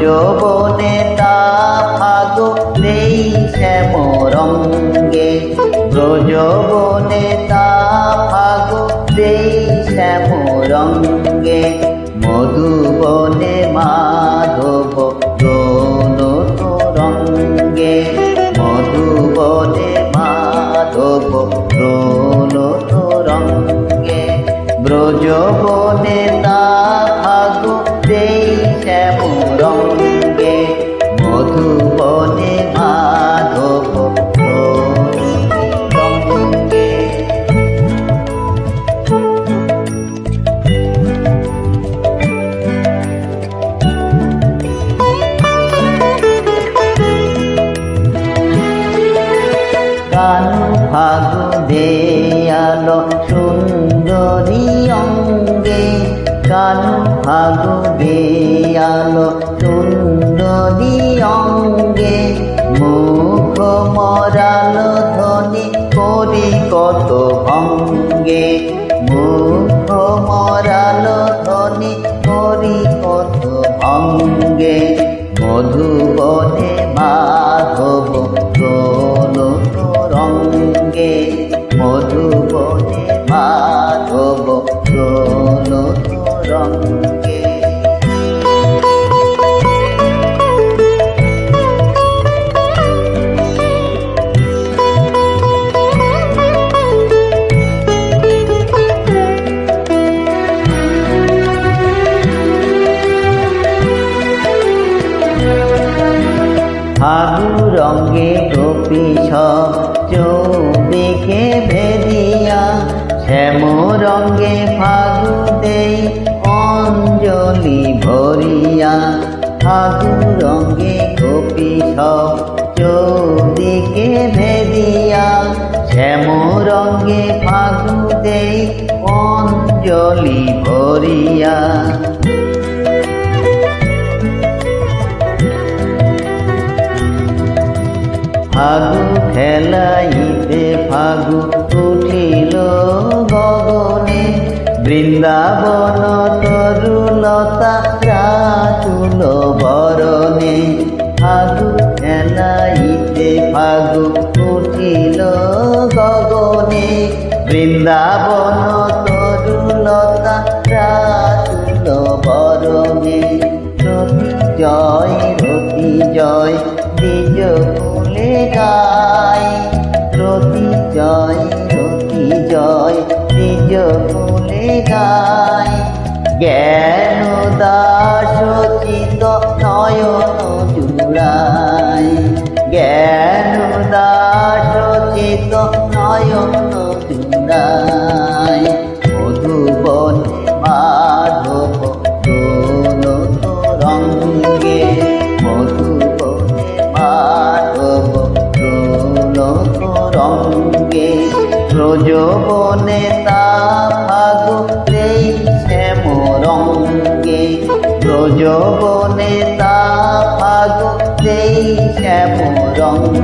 ব্রজবনে তা ফাগো দেই শ্যাম রঙ্গে। ব্রজবনে তা ফাগো দেই শ্যাম রঙ্গে। সুন্দরী অঙ্গে কালো ফাগু দেয়ালো সুন্দরী ফাগু রঙ্গে গোপী চৌদিকে ভেদিয়া শ্যাম রঙ্গে ফাগু দেই, অঞ্জলি ভরিয়া। ফাগু রঙ্গে গোপী চৌদিকে ভেদিয়া শ্যাম রঙ্গে ফাগু দেই, অঞ্জলি ভরিয়া। উঠিল গগনে। বৃন্দাবন তরুলতা রাতুল বরণে। ফাগু খেলাইতে ফাগু উঠিল গগনে। বৃন্দাবন তরুলতা রাতুল বরণে। রতি জয় রতি জয় দ্বিজ ফুলে গায় গায় জ্ঞান দাস চিত নয়ন জুড়ায় জ্ঞান দাস চিত নয়ন জুড়ায় মধুবনে মাধব দোল রঙ্গে। মধুবনে মাধব দোল রঙ্গে। তা শ্যাম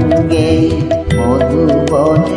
মধুবনে